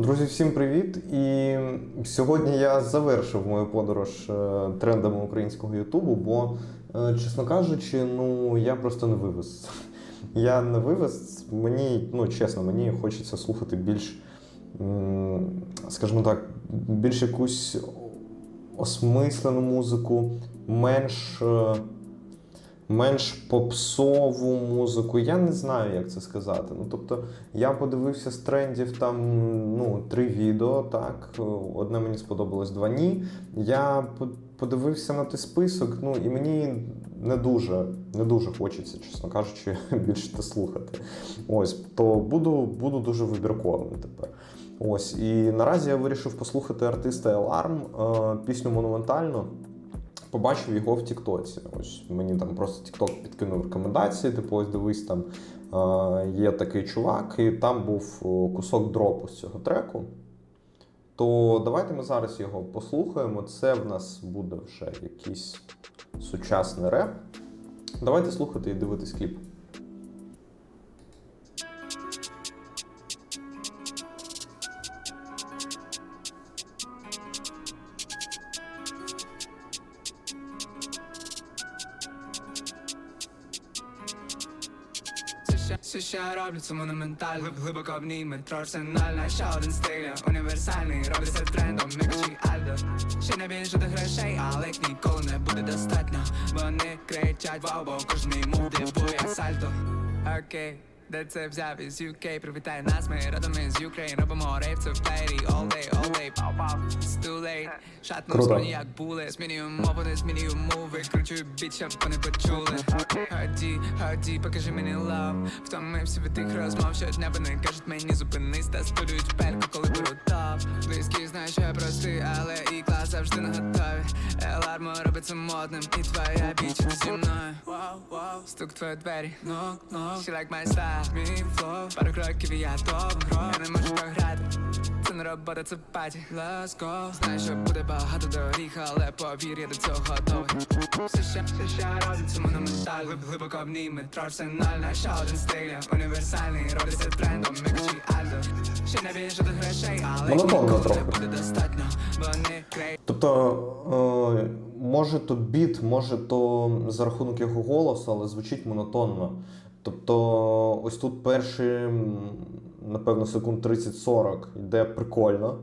Друзі, всім привіт! І сьогодні я завершив мою подорож е, трендами українського Ютубу, бо, е, чесно кажучи, ну я просто не вивез. Я не вивез. Мені, ну чесно, мені хочеться слухати більш, скажімо так, більш якусь осмислену музику, менш. Менш попсову музику. Я не знаю, як це сказати. Ну, тобто, я подивився з трендів там ну, три відео, так. Одне мені сподобалось, два ні. Я по- подивився на той список, ну і мені не дуже, не дуже хочеться, чесно кажучи, більше те слухати. Ось, то буду, буду дуже вибірковим тепер. Ось, і наразі я вирішив послухати артиста Еларм, е, пісню монументальну. Побачив його в Тіктоці. Ось мені там просто Тікток підкинув рекомендації. Типу, ось дивись, там є такий чувак, і там був кусок дропу з цього треку. То давайте ми зараз його послухаємо. Це в нас буде вже якийсь сучасний реп. Давайте слухати і дивитись кліп. Що- Все, я роблю, це монументально Глиб- Глибоко метро арсенальна. Ще один стиль, універсальний. Робиться трендом, Мікачі Альдо. Ще не більше до грошей, але їх ніколи не буде достатньо. Вони кричать вау, бо кожний мув дивує сальто Окей де це взяв із UK, привітай нас, ми родом із Ukraine Робимо рейв, це в плеєрі, all day, all day, пау пау. It's too late, Круто. скроні як були. Змінюю мову, не змінюю мови. Кручу біт, щоб вони почули. Ході, ході, покажи мені love. Втомився від тих розмов, щодня. Вони кажуть мені зупинись Та студують пельку, коли беру топ. Близькі знають, що я простий, але і клас завжди на готові Елармо робить це модним І твоя біч, зі мною. Стук в твої двері. Нок, нок, she like my style, мій флоу Пару кроків і я топ гро. Я не можу програти. Це не робота, це паті. Let's go. Знаю, що буде багато доріг, але повір, я до цього готовий. Все ще, все ще роблю, це монументаль Глиб, Глибоко в ній метро арсенальна. Ще один стиль, універсальний. Робиться трендом, Мікачі Альдо Ще не більше до грошей, але Монотонно ніколи трохи. буде достатньо Вони крей Тобто, е, може то біт, може то за рахунок його голосу, але звучить монотонно. Тобто, ось тут перші, напевно, секунд 30-40 йде прикольно.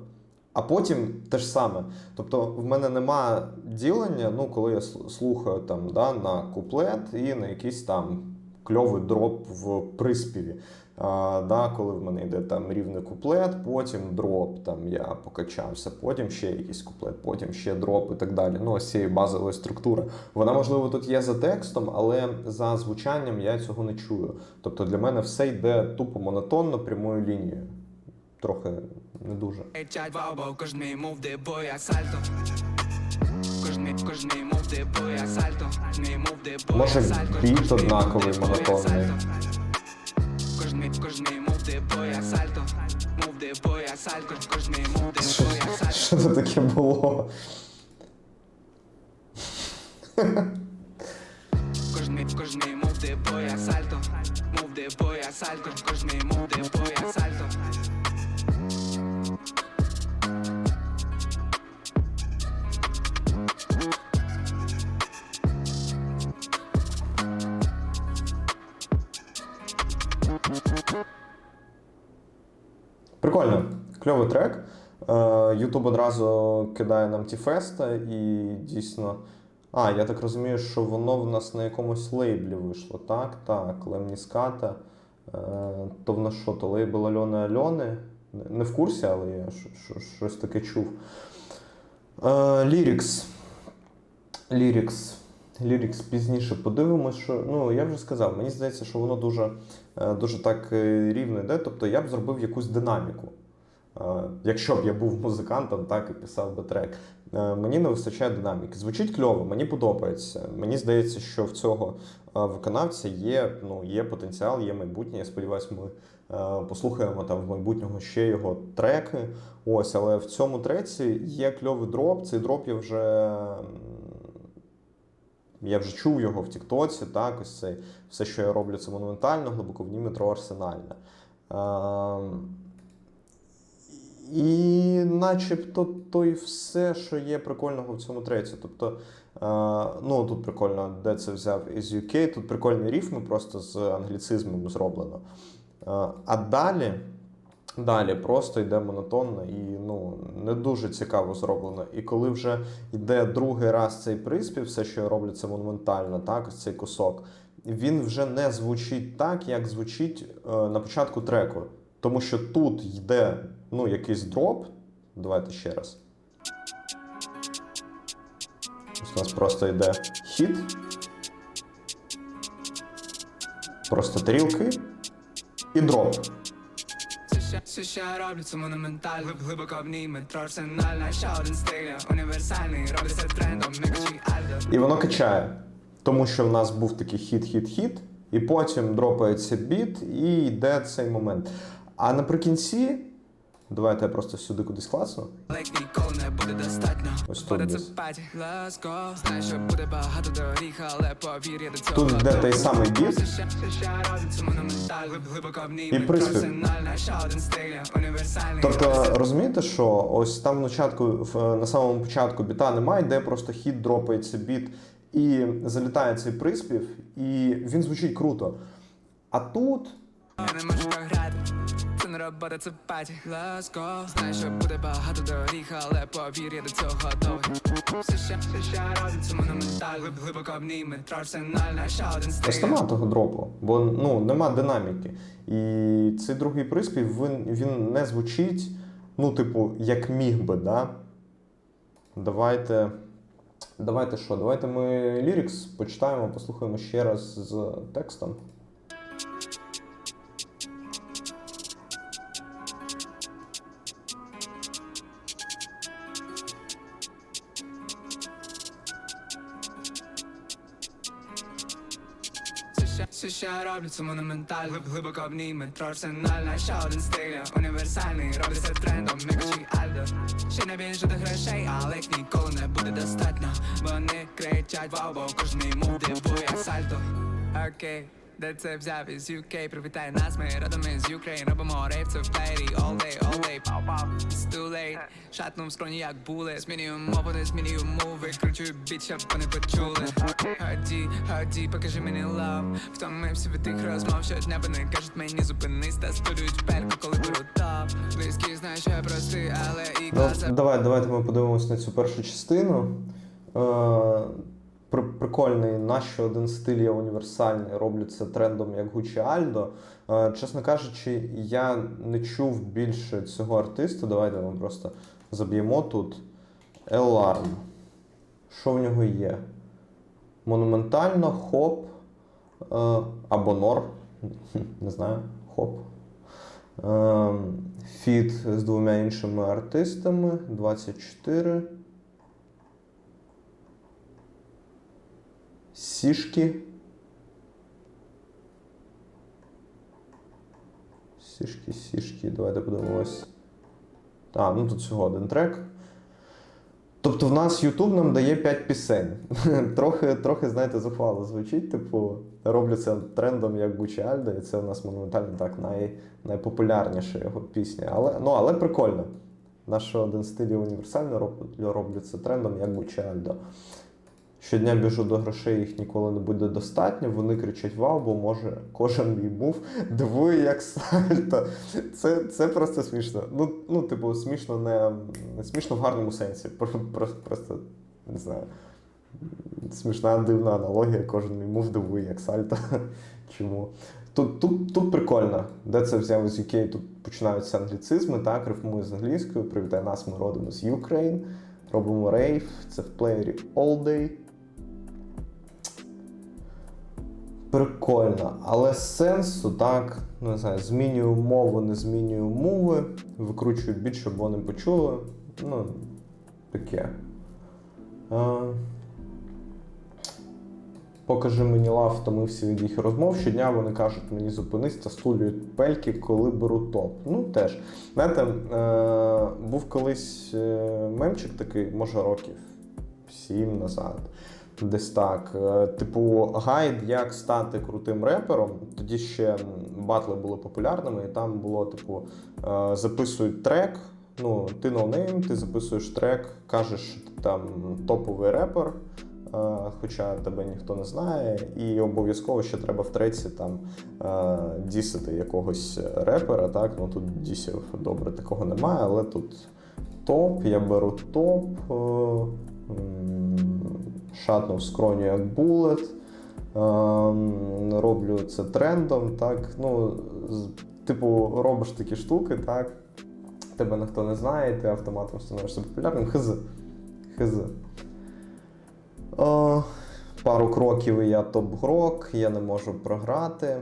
А потім те ж саме. Тобто, в мене нема ділення, ну, коли я сл- слухаю там, да, на куплет і на якийсь там кльовий дроп в приспіві. А, да, коли в мене йде там рівний куплет, потім дроп, там я покачався, потім ще якийсь куплет, потім ще дроп і так далі. Ну, ось цієї базової структури. Вона, можливо, тут є за текстом, але за звучанням я цього не чую. Тобто для мене все йде тупо монотонно прямою лінією. Трохи не дуже. кричать вау, бо кожен мій мув сальто Може, біт однаковий, монотонний. Мій мув дивує як сальто Мув дивує як сальто Кожен мув дивує як сальто Що це таке було? Кожний, мій мув дивує як сальто Мув дивує боя сальто кожний мув кльовий трек. Е, Ютуб одразу кидає нам ті феста і дійсно. А, я так розумію, що воно в нас на якомусь лейблі вийшло. Так, так, Лемніската. Е, То в нас що, то лейбл Альони Альони. Не в курсі, але я щось таке чув. Е, Лірікс. Лірікс. Лірікс пізніше подивимось, що. Ну, я вже сказав, мені здається, що воно дуже, е, дуже так е, рівно йде. Тобто я б зробив якусь динаміку. Якщо б я був музикантом, так і писав би трек. Е, Мені не вистачає динаміки. Звучить кльово, мені подобається. Мені здається, що в цього е, виконавця є, ну, є потенціал, є майбутнє. Я сподіваюся, ми е, послухаємо там в майбутнього ще його треки. Ось, але в цьому треці є кльовий дроп. Цей дроп я вже. Я вже чув його в Тіктоці, так, ось це все, що я роблю, це монументально, глибоко в ній метро арсенальне. Ем, начебто, то і все, що є прикольного в цьому треці. Тобто, е, ну тут прикольно, де це взяв із UK, тут прикольні рифми просто з англіцизмом зроблено. Е, а далі. Далі просто йде монотонно і ну не дуже цікаво зроблено. І коли вже йде другий раз цей приспів, все, що я роблю, це монументально, так, цей кусок, він вже не звучить так, як звучить е, на початку треку. Тому що тут йде ну, якийсь дроп. Давайте ще раз. Ось у нас просто йде хіт. Просто тарілки і дроп. Все, що- все, що я роблю, це монументаль Глиб- Глибоко в ній метро арсенальна Ще один стиль, універсальний Робиться трендом, не кажи Альдо І воно качає. Тому що в нас був такий хіт-хіт-хіт, і потім дропається біт, і йде цей момент. А наприкінці, давайте я просто сюди кудись їх ніколи не буде достатньо Ось тут десь. Знаю, що буде багато доріг, але повір, я до цього Тут йде той самий біт. І приспів. Тобто, розумієте, що ось там на початку, в- на самому початку біта немає, де просто хіт дропається біт і залітає цей приспів, і він звучить круто. А тут Я не можу програти. Не робота, це паті. Let's go. Знаю, що буде багато доріг, але повір, я до цього готовий. Все, що, все, я роблю, монументаль. Глиб- Глибоко в ній ще один ось стиль. нема того дропу, бо ну, нема динаміки. І цей другий приспів він, він не звучить, ну, типу, як міг би, да? Давайте. Давайте що? Давайте ми лірикс почитаємо, послухаємо ще раз з текстом. Все, ще робляться що роблю, це монументаль. Глиб- Глибоко обніме, арсенальна, ще один стиль. Універсальний, робиться трендом, не кажи Альдо. Ще не більше до грошей, але їх ніколи не буде достатньо. Вони кричать вау, бо кожний мув дивує сальто. Окей. Де це взяв із UK, привітай нас, ми родом із Ukraine. Робимо рейв, це в плеєрі, all day, all day, пау пау. It's too late, шатнув скроні як були. Змінюю мову, не змінюю мови Кручую біт, щоб вони почули. Ході, ході, покажи мені love. Втомився від тих розмов, щодня вони кажуть мені зупинись Та студують пельку, коли беру топ. Близькі знають, що я простий, але і Ну, класа давай, давайте ми подивимось на цю першу частину. При- прикольний, нащо один стиль є універсальний, роблю це трендом як Гучі Альдо. Е, чесно кажучи, я не чув більше цього артиста. Давайте ми просто заб'ємо тут. Еларм. Що в нього є? Монументально, хоп е, або нор. Не знаю, хоп. Ем, Фіт з двома іншими артистами 24. Сішки. Сішки, сішки. Давайте подивимось. А, ну тут всього один трек. Тобто в нас YouTube нам дає 5 пісень. трохи, трохи, знаєте, зухвало звучить. Типу, роблю це трендом як Гучі Альдо, і це у нас монументально так най, найпопулярніша його пісня. Але, ну, але прикольно. Наш один стиль роблю, роблю це трендом як Гучі Альдо. Щодня біжу до грошей, їх ніколи не буде достатньо. Вони кричать вау, бо може кожен мій мув дивує як сальто. Це, це просто смішно. Ну, ну, типу, смішно не, не смішно в гарному сенсі. Просто, просто не знаю. Смішна дивна аналогія, кожен мій мув дивує як сальто. Чому? Тут, тут, тут прикольно, де це взяв з UK, тут починаються англіцизми, так, рифмую з англійською. Привітай нас, ми родимо з Ukraine. Робимо рейв, це в плеєрі All Day. Прикольно, але сенсу так, не знаю, змінюю мову, не змінюю мови, викручую біт, щоб вони почули. Ну, таке. А, Покажи мені лав, втомився від їх розмов. Щодня вони кажуть мені зупинись та стулюють пельки, коли беру топ. Ну теж. Знаєте, е, був колись е, мемчик такий, може років сім назад. Десь так. Е, Типу, гайд, як стати крутим репером. Тоді ще батли були популярними, і там було, типу, е, записують трек, Ну, ти ноунейм, ти записуєш трек, кажеш, що ти там топовий репер, е, хоча тебе ніхто не знає, і обов'язково ще треба в треці там дісити якогось репера. Так? Ну тут дісів добре такого немає, але тут топ, я беру топ, шатнув скроню як булет. Ем, роблю це трендом, так. Ну, типу, робиш такі штуки, так. Тебе ніхто не знає, ти автоматом становишся популярним. Хз. Хз. Пару кроків і я топ-грок, я не можу програти.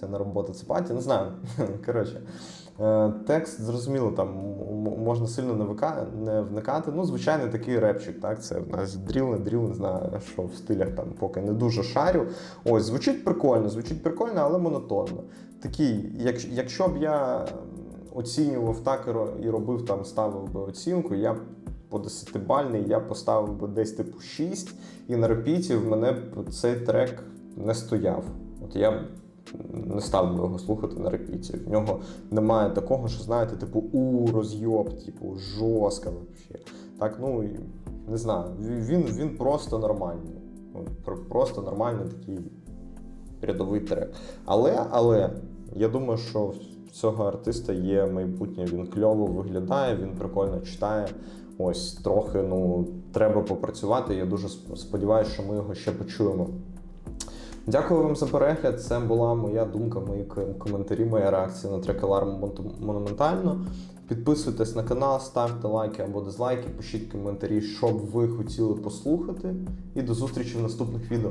Це не робота, це паті, не знаю. Коротше. Е, Текст, зрозуміло, там можна сильно не, вика... не вникати. Ну, звичайний такий репчик, так? Це в нас дріл, не дріл, не знаю, що в стилях там поки не дуже шарю. Ось, звучить прикольно, звучить прикольно, але монотонно. Такий, як, якщо б я оцінював так і робив там, ставив би оцінку, я б по 10-бальний я поставив би десь типу 6, і на репіті в мене цей трек не стояв. От я не став би його слухати на репіті. В нього немає такого, що знаєте, типу у розйоб, типу, жорстко вообще. Так, ну не знаю. Він, він просто нормальний. Просто нормальний такий рядовий трек. Але, але я думаю, що в цього артиста є майбутнє. Він кльово виглядає, він прикольно читає. Ось трохи ну, треба попрацювати. Я дуже сподіваюся, що ми його ще почуємо. Дякую вам за перегляд. Це була моя думка, мої коментарі, моя реакція на трек Alarm Монументально. Підписуйтесь на канал, ставте лайки або дизлайки, пишіть коментарі, що б ви хотіли послухати. І до зустрічі в наступних відео.